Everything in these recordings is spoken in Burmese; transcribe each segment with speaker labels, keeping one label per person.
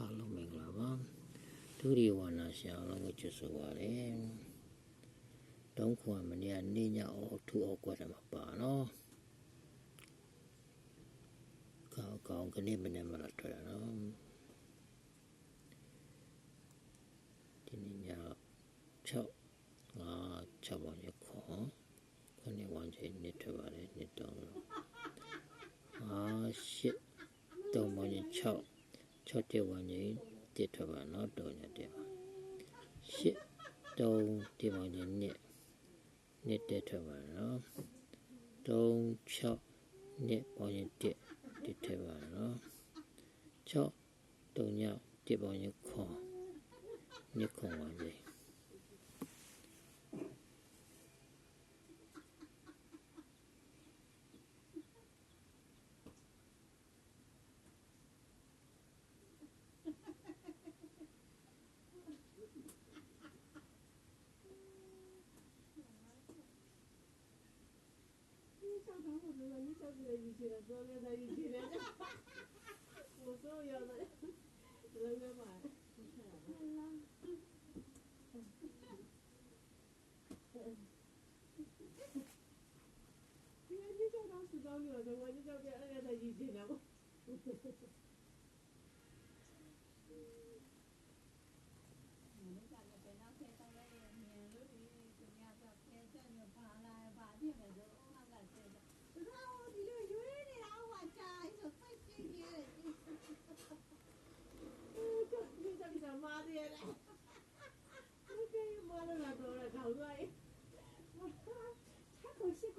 Speaker 1: အားလုံးမင်္ဂလာပါဒုတိယဝါနာရှင်အားလုံးကိုချစ်ဆိုပါရစေတုံးခွန်မနေ့ကနေညအောက်ထူအောက်ကွက်တယ်မှာပါနော်ကောင်းကောင်းကနေမနေ့မလာထွက်ရနော်ဒီနေ့ည6ငါ6ပေါင်းရခေါ်ခုနှစ်ဝန်ချင်းနေထွက်ပါတယ်နှစ်တောင်းလို့အာရှစ်တုံးပေါင်း6 6တက်ဝန်းကြီးတက်ထွက်ပါနော်တော်ညတက်ပါရှစ်တုံးတက်ဝန်းကြီးနှစ်နှစ်တက်ထွက်ပါနော်တုံး6နှစ်ပေါင်းကြီးတက်တက်ထွက်ပါနော်6တုံးညတက်ပေါင်းကြီးခွန်နှစ်ခွန်ဝန်းကြီး
Speaker 2: 仓库说你下次再一起来，昨天才一起来的。我说我要的，那个嘛。你看，你叫他吃早点了，我就叫别人让
Speaker 3: 他一起来，
Speaker 2: 我。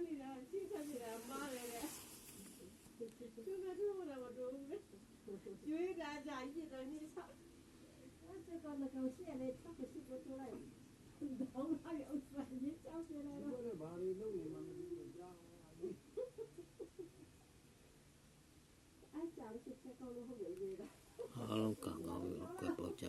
Speaker 2: 아니라 신선이라 말해라. 그가 누구라고 누구래? 유일한
Speaker 3: 자이지더니 사. 어쨌거나 경시에는 참고 싶고 돌아요.
Speaker 4: 너무나게 웃으니 참으라. 이거를 말이
Speaker 3: 너무 많은 거야. 아, 잠시 잠깐만
Speaker 1: 하면 이해가. 아, 그럼 강가면 그거 뽑자.